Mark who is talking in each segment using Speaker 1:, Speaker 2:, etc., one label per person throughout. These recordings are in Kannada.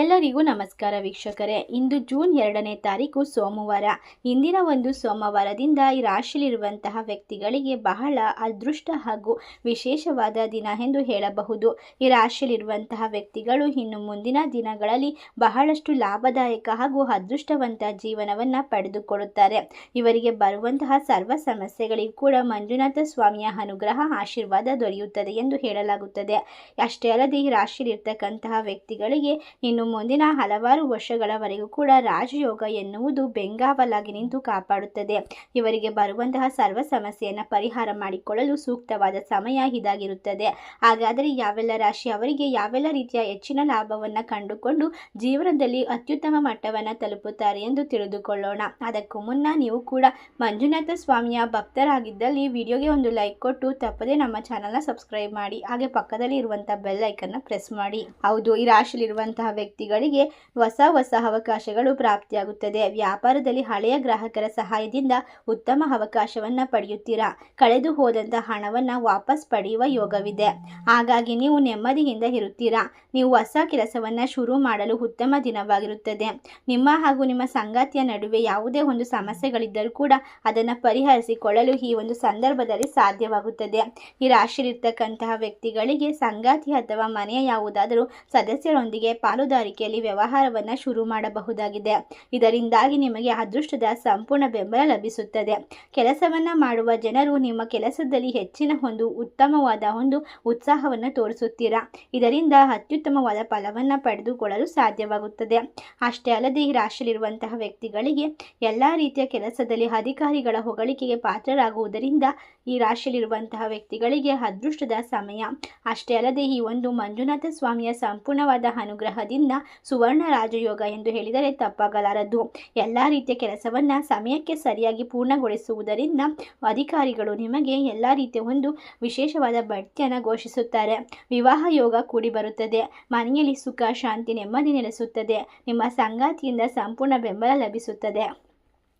Speaker 1: ಎಲ್ಲರಿಗೂ ನಮಸ್ಕಾರ ವೀಕ್ಷಕರೇ. ಇಂದು ಜೂನ್ ಎರಡನೇ ತಾರೀಕು ಸೋಮವಾರ. ಇಂದಿನ ಒಂದು ಸೋಮವಾರದಿಂದ ಈ ರಾಶಿಯಲ್ಲಿರುವಂತಹ ವ್ಯಕ್ತಿಗಳಿಗೆ ಬಹಳ ಅದೃಷ್ಟ ಹಾಗೂ ವಿಶೇಷವಾದ ದಿನ ಎಂದು ಹೇಳಬಹುದು. ಈ ರಾಶಿಯಲ್ಲಿರುವಂತಹ ವ್ಯಕ್ತಿಗಳು ಇನ್ನು ಮುಂದಿನ ದಿನಗಳಲ್ಲಿ ಬಹಳಷ್ಟು ಲಾಭದಾಯಕ ಹಾಗೂ ಅದೃಷ್ಟವಂತ ಜೀವನವನ್ನು ಪಡೆದುಕೊಳ್ಳುತ್ತಾರೆ. ಇವರಿಗೆ ಬರುವಂತಹ ಸರ್ವ ಸಮಸ್ಯೆಗಳಿಗೂ ಕೂಡ ಮಂಜುನಾಥ ಸ್ವಾಮಿಯ ಅನುಗ್ರಹ, ಆಶೀರ್ವಾದ ದೊರೆಯುತ್ತದೆ ಎಂದು ಹೇಳಲಾಗುತ್ತದೆ. ಅಷ್ಟೇ ಅಲ್ಲದೆ ಈ ರಾಶಿಯಲ್ಲಿರ್ತಕ್ಕಂತಹ ವ್ಯಕ್ತಿಗಳಿಗೆ ಇನ್ನು ಮುಂದಿನ ಹಲವಾರು ವರ್ಷಗಳವರೆಗೂ ಕೂಡ ರಾಜಯೋಗ ಎನ್ನುವುದು ಬೆಂಗಾವಲಾಗಿ ನಿಂತು ಕಾಪಾಡುತ್ತದೆ. ಇವರಿಗೆ ಬರುವಂತಹ ಸರ್ವ ಸಮಸ್ಯೆಯನ್ನು ಪರಿಹಾರ ಮಾಡಿಕೊಳ್ಳಲು ಸೂಕ್ತವಾದ ಸಮಯ ಇದಾಗಿರುತ್ತದೆ. ಹಾಗಾದರೆ ಯಾವೆಲ್ಲ ರಾಶಿ ಅವರಿಗೆ ಯಾವೆಲ್ಲ ರೀತಿಯ ಹೆಚ್ಚಿನ ಲಾಭವನ್ನು ಕಂಡುಕೊಂಡು ಜೀವನದಲ್ಲಿ ಅತ್ಯುತ್ತಮ ಮಟ್ಟವನ್ನು ತಲುಪುತ್ತಾರೆ ಎಂದು ತಿಳಿದುಕೊಳ್ಳೋಣ. ಅದಕ್ಕೂ ಮುನ್ನ ನೀವು ಕೂಡ ಮಂಜುನಾಥ ಸ್ವಾಮಿಯ ಭಕ್ತರಾಗಿದ್ದಲ್ಲಿ ವಿಡಿಯೋಗೆ ಒಂದು ಲೈಕ್ ಕೊಟ್ಟು ತಪ್ಪದೆ ನಮ್ಮ ಚಾನಲ್ನ ಸಬ್ಸ್ಕ್ರೈಬ್ ಮಾಡಿ, ಹಾಗೆ ಪಕ್ಕದಲ್ಲಿ ಇರುವಂತಹ ಬೆಲ್ ಐಕನ್ನ ಪ್ರೆಸ್ ಮಾಡಿ. ಹೌದು, ಈ ರಾಶಿಯಲ್ಲಿರುವಂತಹ ವ್ಯಕ್ತಿಗಳಿಗೆ ಹೊಸ ಹೊಸ ಅವಕಾಶಗಳು ಪ್ರಾಪ್ತಿಯಾಗುತ್ತದೆ. ವ್ಯಾಪಾರದಲ್ಲಿ ಹಳೆಯ ಗ್ರಾಹಕರ ಸಹಾಯದಿಂದ ಉತ್ತಮ ಅವಕಾಶವನ್ನು ಪಡೆಯುತ್ತೀರಾ? ಕಳೆದು ಹೋದಂತಹ ಹಣವನ್ನು ವಾಪಸ್ ಪಡೆಯುವ ಯೋಗವಿದೆ. ಹಾಗಾಗಿ ನೀವು ನೆಮ್ಮದಿಯಿಂದ ಇರುತ್ತೀರಾ? ನೀವು ಹೊಸ ಕೆಲಸವನ್ನು ಶುರು ಮಾಡಲು ಉತ್ತಮ ದಿನವಾಗಿರುತ್ತದೆ. ನಿಮ್ಮ ಹಾಗೂ ನಿಮ್ಮ ಸಂಗಾತಿಯ ನಡುವೆ ಯಾವುದೇ ಒಂದು ಸಮಸ್ಯೆಗಳಿದ್ದರೂ ಕೂಡ ಅದನ್ನು ಪರಿಹರಿಸಿಕೊಳ್ಳಲು ಈ ಒಂದು ಸಂದರ್ಭದಲ್ಲಿ ಸಾಧ್ಯವಾಗುತ್ತದೆ. ಈ ರಾಶಿಯಲ್ಲಿರ್ತಕ್ಕಂತಹ ವ್ಯಕ್ತಿಗಳಿಗೆ ಸಂಗಾತಿ ಅಥವಾ ಮನೆಯ ಯಾವುದಾದರೂ ಸದಸ್ಯರೊಂದಿಗೆ ಪಾಲುದಾರಿಕೆಯಲ್ಲಿ ವ್ಯವಹಾರವನ್ನ ಶುರು ಮಾಡಬಹುದಾಗಿದೆ. ಇದರಿಂದಾಗಿ ನಿಮಗೆ ಅದೃಷ್ಟದ ಸಂಪೂರ್ಣ ಬೆಂಬಲ ಲಭಿಸುತ್ತದೆ. ಕೆಲಸವನ್ನ ಮಾಡುವ ಜನರು ನಿಮ್ಮ ಕೆಲಸದಲ್ಲಿ ಹೆಚ್ಚಿನ ಒಂದು ಉತ್ತಮವಾದ ಒಂದು ಉತ್ಸಾಹವನ್ನು ತೋರಿಸುತ್ತೀರಾ? ಇದರಿಂದ ಅತ್ಯುತ್ತಮವಾದ ಫಲವನ್ನು ಪಡೆದುಕೊಳ್ಳಲು ಸಾಧ್ಯವಾಗುತ್ತದೆ. ಅಷ್ಟೇ ಅಲ್ಲದೆ ಈ ರಾಶಿಯಲ್ಲಿರುವಂತಹ ವ್ಯಕ್ತಿಗಳಿಗೆ ಎಲ್ಲ ರೀತಿಯ ಕೆಲಸದಲ್ಲಿ ಅಧಿಕಾರಿಗಳ ಹೊಗಳಿಕೆಗೆ ಪಾತ್ರರಾಗುವುದರಿಂದ ಈ ರಾಶಿಯಲ್ಲಿರುವಂತಹ ವ್ಯಕ್ತಿಗಳಿಗೆ ಅದೃಷ್ಟದ ಸಮಯ. ಅಷ್ಟೇ ಅಲ್ಲದೆ ಈ ಒಂದು ಮಂಜುನಾಥ ಸ್ವಾಮಿಯ ಸಂಪೂರ್ಣವಾದ ಅನುಗ್ರಹದಿಂದ ಸುವರ್ಣ ರಾಜಯೋಗ ಎಂದು ಹೇಳಿದರೆ ತಪ್ಪಾಗಲಾರದು. ಎಲ್ಲ ರೀತಿಯ ಕೆಲಸವನ್ನು ಸಮಯಕ್ಕೆ ಸರಿಯಾಗಿ ಪೂರ್ಣಗೊಳಿಸುವುದರಿಂದ ಅಧಿಕಾರಿಗಳು ನಿಮಗೆ ಎಲ್ಲ ರೀತಿಯ ಒಂದು ವಿಶೇಷವಾದ ಬಡ್ತಿಯನ್ನು ಘೋಷಿಸುತ್ತಾರೆ. ವಿವಾಹ ಯೋಗ ಕೂಡಿ ಬರುತ್ತದೆ. ಮನೆಯಲ್ಲಿ ಸುಖ, ಶಾಂತಿ, ನೆಮ್ಮದಿ ನೆಲೆಸುತ್ತದೆ. ನಿಮ್ಮ ಸಂಗಾತಿಯಿಂದ ಸಂಪೂರ್ಣ ಬೆಂಬಲ ಲಭಿಸುತ್ತದೆ.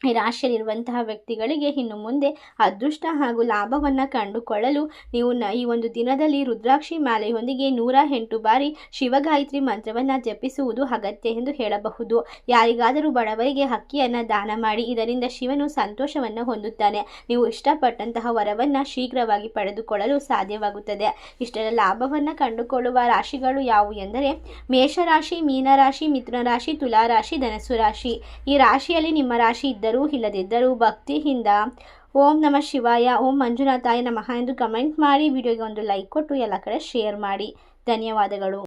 Speaker 1: ಈ ರಾಶಿಯಲ್ಲಿರುವಂತಹ ವ್ಯಕ್ತಿಗಳಿಗೆ ಇನ್ನು ಮುಂದೆ ಅದೃಷ್ಟ ಹಾಗೂ ಲಾಭವನ್ನು ಕಂಡುಕೊಳ್ಳಲು ನೀವು ನ ಈ ಒಂದು ದಿನದಲ್ಲಿ ರುದ್ರಾಕ್ಷಿ ಮಾಲೆಯೊಂದಿಗೆ ನೂರ ಎಂಟು ಬಾರಿ ಶಿವಗಾಯತ್ರಿ ಮಂತ್ರವನ್ನು ಜಪಿಸುವುದು ಅಗತ್ಯ ಎಂದು ಹೇಳಬಹುದು. ಯಾರಿಗಾದರೂ ಬಡವರಿಗೆ ಅಕ್ಕಿಯನ್ನು ದಾನ ಮಾಡಿ ಇದರಿಂದ ಶಿವನು ಸಂತೋಷವನ್ನು ಹೊಂದುತ್ತಾನೆ. ನೀವು ಇಷ್ಟಪಟ್ಟಂತಹ ವರವನ್ನು ಶೀಘ್ರವಾಗಿ ಪಡೆದುಕೊಳ್ಳಲು ಸಾಧ್ಯವಾಗುತ್ತದೆ. ಇಷ್ಟರ ಲಾಭವನ್ನು ಕಂಡುಕೊಳ್ಳುವ ರಾಶಿಗಳು ಯಾವುವು ಎಂದರೆ ಮೇಷರಾಶಿ, ಮೀನರಾಶಿ ಮಿಥುನ ರಾಶಿ ತುಲಾರಾಶಿ, ಧನಸ್ಸು ರಾಶಿ. ಈ ರಾಶಿಯಲ್ಲಿ ನಿಮ್ಮ ರಾಶಿ ಇದ್ದರೂ ಇಲ್ಲದಿದ್ದರೂ ಭಕ್ತಿಯಿಂದ ಓಂ ನಮ ಶಿವಾಯ, ಓಂ ಮಂಜುನಾಥಾಯ ನಮಃ ಎಂದು ಕಮೆಂಟ್ ಮಾಡಿ, ವಿಡಿಯೋಗೆ ಒಂದು ಲೈಕ್ ಕೊಟ್ಟು ಎಲ್ಲ ಕಡೆ ಶೇರ್ ಮಾಡಿ. ಧನ್ಯವಾದಗಳು.